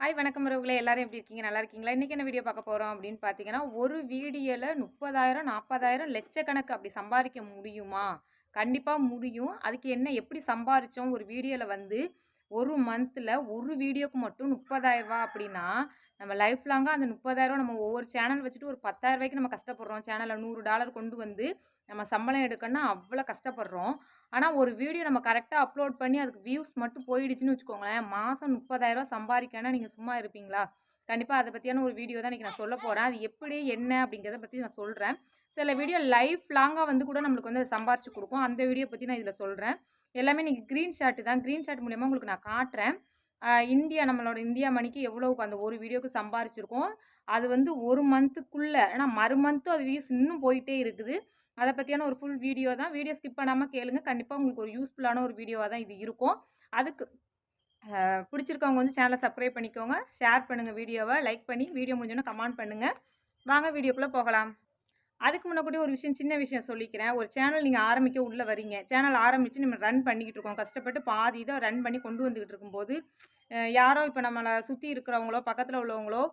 Hi வணக்கம் உறவுகளே. எல்லாரும் எப்படி இருக்கீங்க? நல்லா இருக்கீங்களா? இன்றைக்கி என்ன வீடியோ பார்க்க போகிறோம் அப்படின்னு பார்த்தீங்கன்னா ஒரு வீடியோவில் முப்பதாயிரம் நாற்பதாயிரம் லட்சக்கணக்கு அப்படி சம்பாதிக்க முடியுமா? கண்டிப்பாக முடியும். அதுக்கு என்ன எப்படி சம்பாதிச்சோம் ஒரு வீடியோவில் வந்து ஒரு மந்தில் ஒரு வீடியோக்கு மட்டும் முப்பதாயிரரூவா அப்படின்னா நம்ம லைஃப் லாங்காக அந்த முப்பதாயிரரூவா நம்ம ஒவ்வொரு சேனல் வச்சுட்டு ஒரு பத்தாயிரரூவாய்க்கு நம்ம கஷ்டப்படுறோம். சேனலில் நூறு டாலர் கொண்டு வந்து நம்ம சம்பளம் எடுக்கணும்னா அவ்வளோ கஷ்டப்படுறோம். ஆனால் ஒரு வீடியோ நம்ம கரெக்டாக அப்லோட் பண்ணி அதுக்கு வியூஸ் மட்டும் போயிடுச்சுன்னு வச்சுக்கோங்களேன் மாதம் முப்பதாயிரரூவா சம்பாதிக்கணும்னா நீங்கள் சும்மா இருப்பீங்களா? கண்டிப்பாக அதை பற்றியான ஒரு வீடியோ தான் இன்றைக்கி நான் சொல்ல போகிறேன் அது எப்படி என்ன அப்படிங்கிறத பற்றி நான் சொல்கிறேன் சில வீடியோ லைஃப் லாங்காக வந்து கூட நம்மளுக்கு வந்து சம்பாரிச்சு கொடுக்கும். அந்த வீடியோ பற்றி நான் இதில் சொல்கிறேன் எல்லாமே நீங்கள் க்ரீன் ஷாட்டு தான். க்ரீன் ஷாட் மூலியமாக உங்களுக்கு நான் காட்டுறேன். இந்தியா நம்மளோட இந்தியா மணிக்கு எவ்வளோவுக்கு அந்த ஒரு வீடியோக்கு சம்பாரிச்சிருக்கோம். அது வந்து ஒரு மந்த்துக்குள்ளே ஏன்னா மறு மந்த்தும் அது வீஸ் இன்னும் போயிட்டே இருக்குது. அதை பற்றியான ஒரு ஃபுல் வீடியோ தான். வீடியோ ஸ்கிப் பண்ணாமல் கேளுங்க. கண்டிப்பாக உங்களுக்கு ஒரு யூஸ்ஃபுல்லான ஒரு வீடியோவாக தான் இது இருக்கும். அதுக்கு பிடிச்சிருக்கவங்க வந்து சேனலை சப்ஸ்கிரைப் பண்ணிக்கோங்க. ஷேர் பண்ணுங்கள் வீடியோவை லைக் பண்ணி வீடியோ முடிஞ்சோன்னே கமெண்ட் பண்ணுங்கள் வாங்க வீடியோக்குள்ளே போகலாம். அதுக்கு முன்னாடி ஒரு விஷயம் சின்ன விஷயம் சொல்லிக்கிறேன். ஒரு சேனல் நீங்கள் ஆரம்பிக்க உள்ளே வரீங்க. சேனல் ஆரம்பித்து நம்ம ரன் பண்ணிக்கிட்டு இருக்கோம். கஷ்டப்பட்டு பாதி இதை ரன் பண்ணி கொண்டு வந்துக்கிட்டு இருக்கும்போது யாரோ இப்போ நம்மளை சுற்றி இருக்கிறவங்களோ பக்கத்தில் உள்ளவங்களோ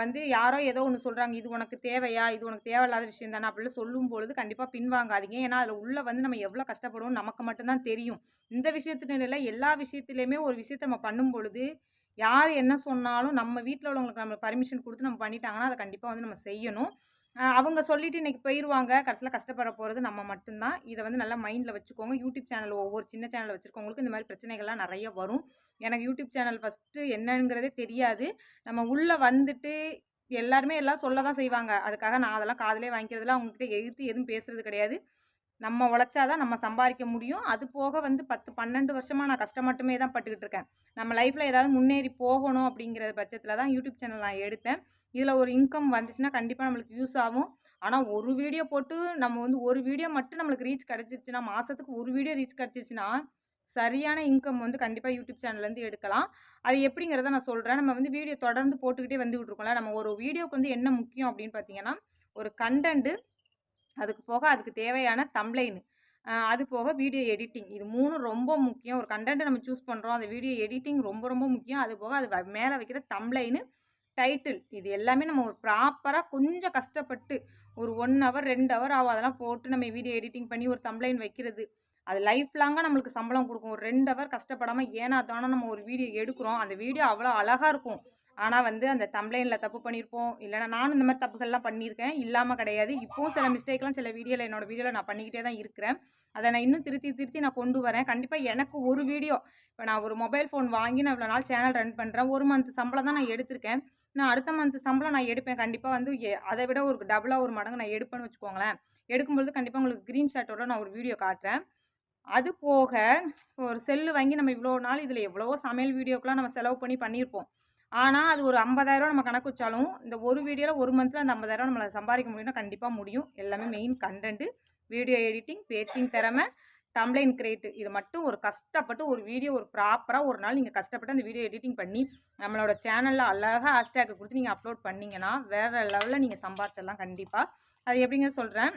வந்து யாரோ ஏதோ ஒன்று சொல்கிறாங்க இது உனக்கு தேவையா? இது உனக்கு தேவையில்லாத விஷயம் தானே அப்படின்னு சொல்லும் பொழுது கண்டிப்பாக பின்வாங்காதீங்க. ஏன்னா அதில் உள்ளே வந்து நம்ம எவ்வளோ கஷ்டப்படுவோம் நமக்கு மட்டும்தான் தெரியும். இந்த விஷயத்துக்கு இல்லை எல்லா விஷயத்துலையுமே ஒரு விஷயத்தை நம்ம பண்ணும் பொழுது யார் என்ன சொன்னாலும் நம்ம வீட்டில் உள்ளவங்களுக்கு நம்ம பர்மிஷன் கொடுத்து நம்ம பண்ணிட்டாங்கன்னா அதை கண்டிப்பாக வந்து நம்ம செய்யணும். அவங்க சொல்லிவிட்டு இன்றைக்கி போயிடுவாங்க கடைசியில் கஷ்டப்பட போகிறது நம்ம மட்டும்தான். இதை வந்து நல்லா மைண்டில் வச்சுக்கோங்க. யூடியூப் சேனல் ஒவ்வொரு சின்ன சேனல் வச்சுருக்கவங்களுக்கு இந்த மாதிரி பிரச்சனைகள்லாம் நிறைய வரும். எனக்கு யூடியூப் சேனல் ஃபஸ்ட்டு என்னங்கிறதே தெரியாது. நம்ம உள்ளே வந்துட்டு எல்லாருமே எல்லாம் சொல்ல தான் செய்வாங்க. அதுக்காக நான் அதெல்லாம் காதலே வாங்கிக்கிறதுல அவங்ககிட்ட எழுத்து எதுவும் பேசுகிறது கிடையாது. நம்ம உழைச்சாதான் நம்ம சம்பாதிக்க முடியும். அது போக வந்து பத்து பன்னெண்டு வருஷமாக நான் கஷ்டம் மட்டுமே தான் பட்டுக்கிட்டு இருக்கேன். நம்ம லைஃப்பில் ஏதாவது முன்னேறி போகணும் அப்படிங்கிற பட்சத்தில் தான் யூடியூப் சேனல் நான் எடுத்தேன். இதில் ஒரு இன்கம் வந்துச்சுன்னா கண்டிப்பாக நம்மளுக்கு யூஸ் ஆகும். ஆனால் ஒரு வீடியோ போட்டு நம்ம வந்து ஒரு வீடியோ மட்டும் நம்மளுக்கு ரீச் கிடச்சிருச்சுன்னா மாதத்துக்கு ஒரு வீடியோ ரீச் கிடச்சிருச்சுன்னா சரியான இன்கம் வந்து கண்டிப்பாக யூடியூப் சேனல்லேருந்து எடுக்கலாம். அது எப்படிங்கிறத நான் சொல்கிறேன் நம்ம வந்து வீடியோ தொடர்ந்து போட்டுக்கிட்டே வந்துக்கிட்டு இருக்கோம்ல. நம்ம ஒரு வீடியோக்கு வந்து என்ன முக்கியம் அப்படின்னு பார்த்தீங்கன்னா ஒரு கண்டென்ட்டு அதுக்கு போக அதுக்கு தேவையான தம்ப்ளைனு அது போக வீடியோ எடிட்டிங் இது மூணும் ரொம்ப முக்கியம். ஒரு கண்டென்ட்டை நம்ம சூஸ் பண்ணுறோம் அந்த வீடியோ எடிட்டிங் ரொம்ப ரொம்ப முக்கியம். அது போக அது மேலே வைக்கிற தம்ப்ளைனு டைட்டில் இது எல்லாமே நம்ம ஒரு ப்ராப்பராக கொஞ்சம் கஷ்டப்பட்டு ஒரு ஒன் ஹவர் ரெண்டு ஹவர் ஆகும். அதெல்லாம் போட்டு நம்ம வீடியோ எடிட்டிங் பண்ணி ஒரு தம்ப்ளைன் வைக்கிறது. அது லைஃப் லாங்காக நம்மளுக்கு சம்பளம் கொடுக்கும். ஒரு ரெண்டு ஹவர் கஷ்டப்படாமல் ஏன்னா தானே நம்ம ஒரு வீடியோ எடுக்கிறோம். அந்த வீடியோ அவ்வளோ அழகாக இருக்கும். ஆனால் வந்து அந்த தம்ப்ளைனில் தப்பு பண்ணியிருப்போம் இல்லைனா நானும் இந்த மாதிரி தப்புகள்லாம் பண்ணியிருக்கேன். இல்லாமல் கிடையாது. இப்போவும் சில மிஸ்டேக்லாம் சில வீடியோவில் என்னோடய வீடியோவில் நான் பண்ணிக்கிட்டே தான் இருக்கிறேன். அதை நான் இன்னும் திருத்தி திருத்தி நான் கொண்டு வரேன். கண்டிப்பாக எனக்கு ஒரு வீடியோ இப்போ நான் ஒரு மொபைல் ஃபோன் வாங்கி நான் இவ்வளோ நாள் சேனல் ரன் பண்ணுறேன் ஒரு மந்த் சம்பளம் தான் நான் எடுத்திருக்கேன். நான் அடுத்த மந்த் சம்பளம் நான் எடுப்பேன். கண்டிப்பாக வந்து அதை விட ஒரு டபுளாக ஒரு மடங்கு நான் எடுப்பேன்னு வச்சுக்கோங்களேன். எடுக்கும்பொழுது கண்டிப்பாக உங்களுக்கு க்ரீன் ஷாட்டோட நான் ஒரு வீடியோ காட்டுறேன். அது போக ஒரு செல்லு வாங்கி நம்ம இவ்வளோ நாள் இதில் எவ்வளவோ சமையல் வீடியோக்கெலாம் நம்ம செலவு பண்ணி பண்ணியிருப்போம். ஆனால் அது ஒரு ஐம்பதாயிரம் நம்ம கணக்கு வச்சாலும் இந்த ஒரு வீடியோவில் ஒரு மந்தில் அந்த ஐம்பதாயிரம் நம்மளை சம்பாதிக்க முடியும்னா கண்டிப்பாக முடியும். எல்லாமே மெயின் கண்டென்ட்டு வீடியோ எடிட்டிங் பேச்சிங் திறமை தம்ப்ளைன் கிரியேட்டு இது மட்டும் ஒரு கஷ்டப்பட்டு ஒரு வீடியோ ஒரு ப்ராப்பராக ஒரு நாள் நீங்கள் கஷ்டப்பட்டு அந்த வீடியோ எடிட்டிங் பண்ணி நம்மளோட சேனலில் அழகாக ஹேஷ்டேக் கொடுத்து நீங்கள் அப்லோட் பண்ணிங்கன்னா வேறு லெவலில் நீங்கள் சம்பாரிச்சிடலாம் கண்டிப்பாக அது எப்படிங்க சொல்கிறேன்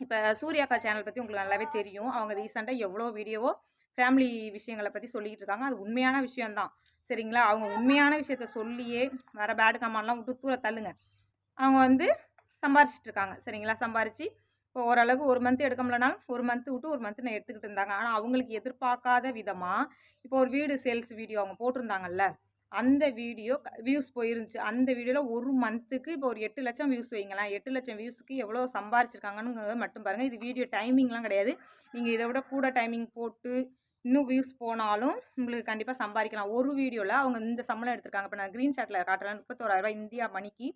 இப்போ சூர்யாக்கா சேனல் பற்றி உங்களுக்கு நல்லாவே தெரியும். அவங்க ரீசெண்டாக எவ்வளோ வீடியோவோ ஃபேமிலி விஷயங்களை பற்றி சொல்லிக்கிட்டு இருக்காங்க. அது உண்மையான விஷயந்தான் சரிங்களா? அவங்க உண்மையான விஷயத்த சொல்லியே வேறு பேடு கமான்லாம் விட்டு தூர தள்ளுங்க. அவங்க வந்து சம்பாரிச்சிட்டு இருக்காங்க. சரிங்களா? சம்பாரித்து இப்போ ஓரளவுக்கு ஒரு மந்த் எடுக்க முடியலனாலும் ஒரு மந்த்து விட்டு ஒரு மந்த்து நான் எடுத்துக்கிட்டு இருந்தாங்க. ஆனால் அவங்களுக்கு எதிர்பார்க்காத விதமாக இப்போ ஒரு வீடு சேல்ஸ் வீடியோ அவங்க போட்டிருந்தாங்கல்ல அந்த வீடியோ வியூஸ் போயிருந்துச்சு. அந்த வீடியோவில் ஒரு மந்த்துக்கு இப்போ ஒரு எட்டு லட்சம் வியூஸ் வைங்களேன். எட்டு லட்சம் வியூஸுக்கு எவ்வளோ சம்பாரிச்சிருக்காங்கன்னு மட்டும் பாருங்கள் இது வீடியோ டைமிங்லாம் கிடையாது. நீங்கள் இதை விட கூட டைமிங் போட்டு இன்னும் வியூஸ் போனாலும் உங்களுக்கு கண்டிப்பாக சம்பாதிக்கலாம். ஒரு வீடியோவில் அவங்க இந்த சம்பளம் எடுத்திருக்காங்க. இப்போ நான் க்ரீன் ஷாட்டில் காட்டுறேன். முப்பத்தோராயிரரூபா இந்தியா மணிக்கு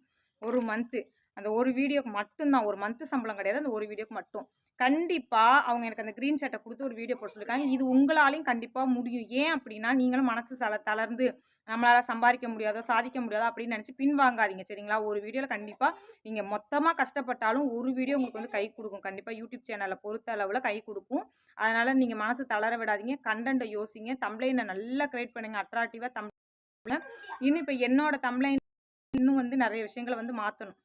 ஒரு மந்த்து அந்த ஒரு வீடியோக்கு மட்டும்தான். ஒரு மந்த்து சம்பளம் கிடையாது. அந்த ஒரு வீடியோக்கு மட்டும். கண்டிப்பாக அவங்க எனக்கு அந்த க்ரீன் ஷர்ட்டை கொடுத்து ஒரு வீடியோ போட சொல்லியிருக்காங்க இது உங்களாலையும் கண்டிப்பாக முடியும். ஏன் அப்படின்னா நீங்களும் மனசு சல தளர்ந்து நம்மளால் சம்பாதிக்க முடியாதோ சாதிக்க முடியாதோ அப்படின்னு நினச்சி பின்வாங்காதீங்க சரிங்களா? ஒரு வீடியோவில் கண்டிப்பாக நீங்கள் மொத்தமாக கஷ்டப்பட்டாலும் ஒரு வீடியோ உங்களுக்கு வந்து கை கொடுக்கும். கண்டிப்பாக யூடியூப் சேனலில் பொறுத்த அளவில் கை கொடுக்கும். அதனால் நீங்கள் மனசு தளர விடாதீங்க. கண்டென்ட்டை யோசிங்க. தம்ப்ளைனை நல்லா க்ரியேட் பண்ணுங்கள் அட்ராக்டிவாக தம் இன்னும் இப்போ என்னோட தம்ப்ளைன் இன்னும் வந்து நிறைய விஷயங்களை வந்து மாற்றணும்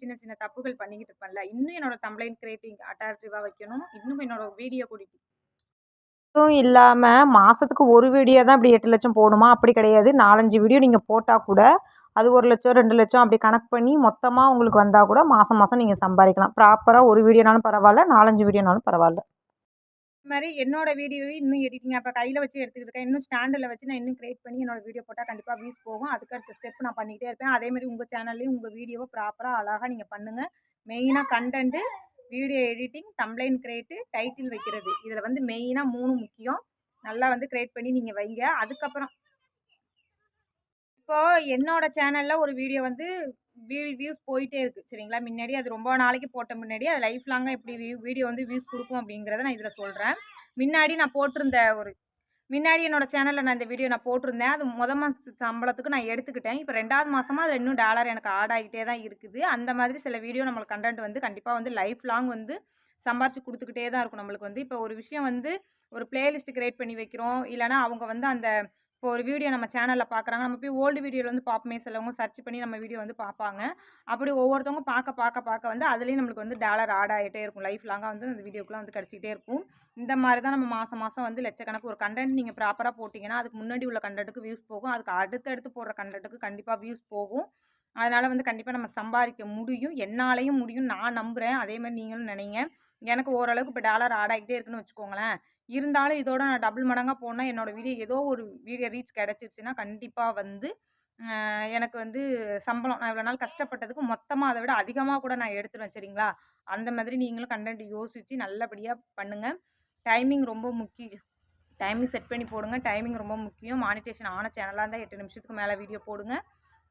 சின்ன சின்ன தப்புகள் பண்ணிக்கிட்டு இருப்பேன்ல இன்னும் என்னோட கம்ப்ளைண்ட் கிரியேட்டிங் அட்ராக்டிவாக வைக்கணும். இன்னும் என்னோட வீடியோ கூட்டிட்டு மட்டும் இல்லாமல் மாதத்துக்கு ஒரு வீடியோ தான் இப்படி எட்டு லட்சம் போகணுமா அப்படி கிடையாது. நாலஞ்சு வீடியோ நீங்கள் போட்டால் கூட அது ஒரு லட்சம் ரெண்டு லட்சம் அப்படி கணக்கு பண்ணி மொத்தமாக உங்களுக்கு வந்தால் கூட மாதம் மாதம் நீங்கள் சம்பாதிக்கலாம். ப்ராப்பராக ஒரு வீடியோனாலும் பரவாயில்ல நாலஞ்சு வீடியோனாலும் பரவாயில்ல. இது மாதிரி என்னோட வீடியோவை இன்னும் எடிட்டிங் அப்போ கையில் வச்சு எடுத்துக்கிட்டு இருக்கேன். இன்னும் ஸ்டாண்டில் வச்சு நான் இன்னும் கிரியேட் பண்ணி என்னோட வீடியோ போட்டால் கண்டிப்பாக வியூஸ் போகும். அதுக்கு அடுத்த ஸ்டெப் நான் பண்ணிக்கிட்டே இருப்பேன். அதேமாதிரி உங்கள் சேனல்லையும் உங்கள் வீடியோவை ப்ராப்பராக அழகாக நீங்கள் பண்ணுங்கள் மெயினாக content video editing thumbnail create title வைக்கிறது. இதில் வந்து மெயினாக மூணு முக்கியம். நல்லா வந்து கிரியேட் பண்ணி நீங்கள் வைங்க. அதுக்கப்புறம் இப்போ என்னோட சேனலில் ஒரு வீடியோ வந்து வியூஸ் போயிட்டே இருக்குது சரிங்களா? முன்னாடி அது ரொம்ப நாளைக்கு போட்ட முன்னாடி அது லைஃப் லாங்காக எப்படி வீடியோ வந்து வியூஸ் கொடுக்கும் அப்படிங்கிறத நான் இதில் சொல்கிறேன் முன்னாடி நான் போட்டிருந்த ஒரு முன்னாடி என்னோட சேனலில் நான் இந்த வீடியோ நான் போட்டிருந்தேன். அது முத மாத சம்பளத்துக்கு நான் எடுத்துக்கிட்டேன். இப்போ ரெண்டாவது மாதமாக அது இன்னும் டாலர் எனக்கு ஆட் ஆகிட்டே தான் இருக்குது. அந்த மாதிரி சில வீடியோ நம்மளுக்கு கண்டென்ட் வந்து கண்டிப்பாக வந்து லைஃப் லாங் வந்து சம்பாரிச்சு கொடுத்துக்கிட்டே தான் இருக்கும். நம்மளுக்கு வந்து இப்போ ஒரு விஷயம் வந்து ஒரு பிளேலிஸ்ட் கிரியேட் பண்ணி வைக்கிறோம். இல்லைனா அவங்க வந்து அந்த இப்போ ஒரு வீடியோ நம்ம சேனலில் பார்க்குறாங்க நம்ம போய் ஓல்டு வீடியோவில் வந்து பார்ப்போமே சிலவங்க சர்ச் பண்ணி நம்ம வீடியோ வந்து பார்ப்பாங்க அப்படி ஒவ்வொருத்தவங்க பார்க்க பார்க்க பார்க்க வந்து அதுலேயும் நம்மளுக்கு வந்து டாலர் ஆட் ஆகிட்டே இருக்கும். லைஃப் லாங்காக வந்து அந்த வீடியோக்குலாம் வந்து கிடச்சிக்கிட்டே இருக்கும். இந்த மாதிரி தான் நம்ம மாதம் மாதம் வந்து லட்சக்கணக்கு ஒரு கண்டென்ட் நீங்கள் ப்ராப்பராக போட்டிங்கன்னா அதுக்கு முன்னாடி உள்ள கண்டென்ட்டுக்கு வியூஸ் போகும். அதுக்கு அடுத்தடுத்து போடுற கண்டென்ட்டுக்கு கண்டிப்பாக வியூஸ் போகும். அதனால் வந்து கண்டிப்பாக நம்ம சம்பாதிக்க முடியும். என்னாலையும் முடியும். நான் நம்புகிறேன் அதே மாதிரி நீங்களும் நினைங்க. எனக்கு ஓரளவுக்கு இப்போ டாலர் ஆட் ஆகிட்டே இருக்குன்னு வச்சுக்கோங்களேன். இருந்தாலும் இதோட நான் டபுள் மடங்காக போனால் என்னோடய வீடியோ ஏதோ ஒரு வீடியோ ரீச் கிடச்சிருச்சுன்னா கண்டிப்பாக வந்து எனக்கு வந்து சம்பளம் நான் இவ்வளோ நாள் கஷ்டப்பட்டதுக்கு மொத்தமாக அதை விட அதிகமாக கூட நான் எடுத்துருவேன் சரிங்களா? அந்த மாதிரி நீங்களும் கண்டென்ட் யோசித்து நல்லபடியாக பண்ணுங்கள் டைமிங் ரொம்ப முக்கியம் டைமிங் செட் பண்ணி போடுங்க. டைமிங் ரொம்ப முக்கியம். மானிட்டேஷன் ஆன சேனலாக இருந்தால் எட்டு நிமிஷத்துக்கு மேலே வீடியோ போடுங்க.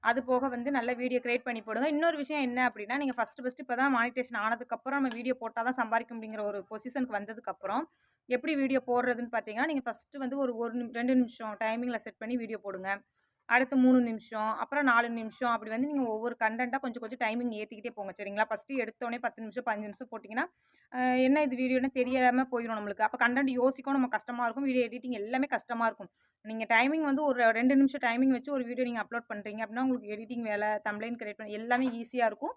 அது போக வந்து நல்ல வீடியோ க்ரியேட் பண்ணி போடுங்க. இன்னொரு விஷயம் என்ன அப்படின்னா நீங்கள் ஃபஸ்ட்டு ஃபஸ்ட்டு இப்போ தான் மானிட்டேஷன் ஆனதுக்கப்புறம் நம்ம வீடியோ போட்டால் தான் சம்பாதிக்க அப்படிங்கிற ஒரு பொசிஷனுக்கு வந்ததுக்கப்புறம் எப்படி வீடியோ போடுறதுன்னு பார்த்தீங்கன்னா நீங்கள் ஃபஸ்ட்டு வந்து ஒரு ஒரு ரெண்டு நிமிஷம் டைமிங்கில் செட் பண்ணி வீடியோ போடுங்க. அடுத்து மூணு நிமிஷம் அப்புறம் நாலு நிமிஷம் அப்படி வந்து நீங்கள் ஒவ்வொரு கண்டென்ட்டாக கொஞ்சம் கொஞ்சம் டைமிங் ஏற்றிக்கிட்டே போங்க சரிங்களா? ஃபஸ்ட்டு எடுத்தோடனே பத்து நிமிஷம் பதினஞ்சு நிமிஷம் போட்டிங்கன்னா என்ன இது வீடியோன்னு தெரியாமல் போயிடும் நம்மளுக்கு. அப்போ கண்டென்ட் யோசிக்கும் நம்ம கஷ்டமாக இருக்கும் வீடியோ எடிட்டிங் எல்லாமே கஷ்டமாக இருக்கும். நீங்கள் டைமிங் வந்து ஒரு ரெண்டு நிமிஷம் டைமிங் வச்சு ஒரு வீடியோ நீங்கள் அப்லோட் பண்ணுறீங்க அப்படின்னா உங்களுக்கு எடிட்டிங் வேலை தம்ப்ளைன் கிரியேட் பண்ண எல்லாமே ஈஸியாக இருக்கும்.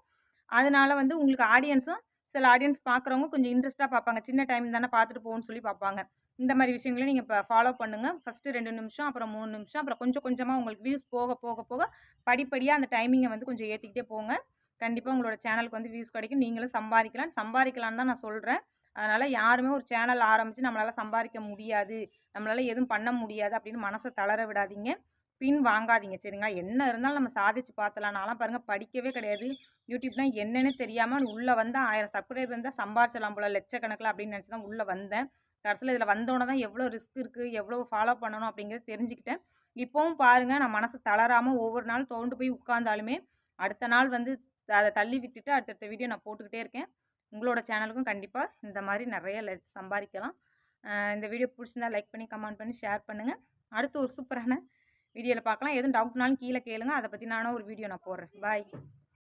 அதனால வந்து உங்களுக்கு ஆடியன்ஸும் சில ஆடியன்ஸ் பார்க்குறவங்க கொஞ்சம் இன்ட்ரெஸ்ட்டாக பார்ப்பாங்க சின்ன டைம் தானே பார்த்துட்டு போகணும்னு சொல்லி பார்ப்பாங்க இந்த மாதிரி விஷயங்களையும் நீங்கள் இப்போ ஃபாலோ பண்ணுங்கள் ஃபஸ்ட்டு ரெண்டு நிமிஷம் அப்புறம் மூணு நிமிஷம் அப்புறம் கொஞ்சம் கொஞ்சமாக உங்களுக்கு வியூஸ் போக போக போக படிப்படியாக அந்த டைமிங்கை வந்து கொஞ்சம் ஏற்றிக்கிட்டே போங்க. கண்டிப்பாக உங்களோட சேனலுக்கு வந்து வியூஸ் கிடைக்கும். நீங்களும் சம்பாதிக்கலாம். சம்பாதிக்கலான்னு தான் நான் சொல்கிறேன் அதனால் யாருமே ஒரு சேனல் ஆரம்பித்து நம்மளால் சம்பாதிக்க முடியாது. நம்மளால் எதுவும் பண்ண முடியாது அப்படின்னு மனசை தளர விடாதீங்க. பின் வாங்காதீங்க. சரிங்களா? என்ன இருந்தாலும் நம்ம சாதிச்சு பார்த்தலாம் நான்லாம் பாருங்கள் படிக்கவே கிடையாது. யூடியூப்னா என்னென்னு தெரியாமல் உள்ளே வந்தால் ஆயிரம் சப்ஸ்கிரைபர் இருந்தால் சம்பாரிச்சலாம் போல லட்சக்கணக்கில் அப்படின்னு நினச்சி தான் உள்ளே வந்தேன். கடைசியில் இதில் வந்தோடனே தான் எவ்வளோ ரிஸ்க் இருக்குது எவ்வளோ ஃபாலோ பண்ணணும் அப்படிங்கிறத தெரிஞ்சுக்கிட்டேன். இப்போவும் பாருங்கள் நான் மனசு தளராமல் ஒவ்வொரு நாள் தோண்டு போய் உட்காந்தாலுமே அடுத்த நாள் வந்து அதை தள்ளி விட்டுட்டு அடுத்தடுத்த வீடியோ நான் போட்டுக்கிட்டே இருக்கேன். உங்களோட சேனலுக்கும் கண்டிப்பாக இந்த மாதிரி நிறைய சம்பாதிக்கலாம். இந்த வீடியோ பிடிச்சிருந்தா லைக் பண்ணி கமெண்ட் பண்ணி ஷேர் பண்ணுங்கள் அடுத்து ஒரு சூப்பரான வீடியோவில் பார்க்கலாம் எதுவும் டவுட்னாலும் கீழே கேளுங்க. அதை பற்றி நானும் ஒரு வீடியோ நான் போடுறேன். பாய்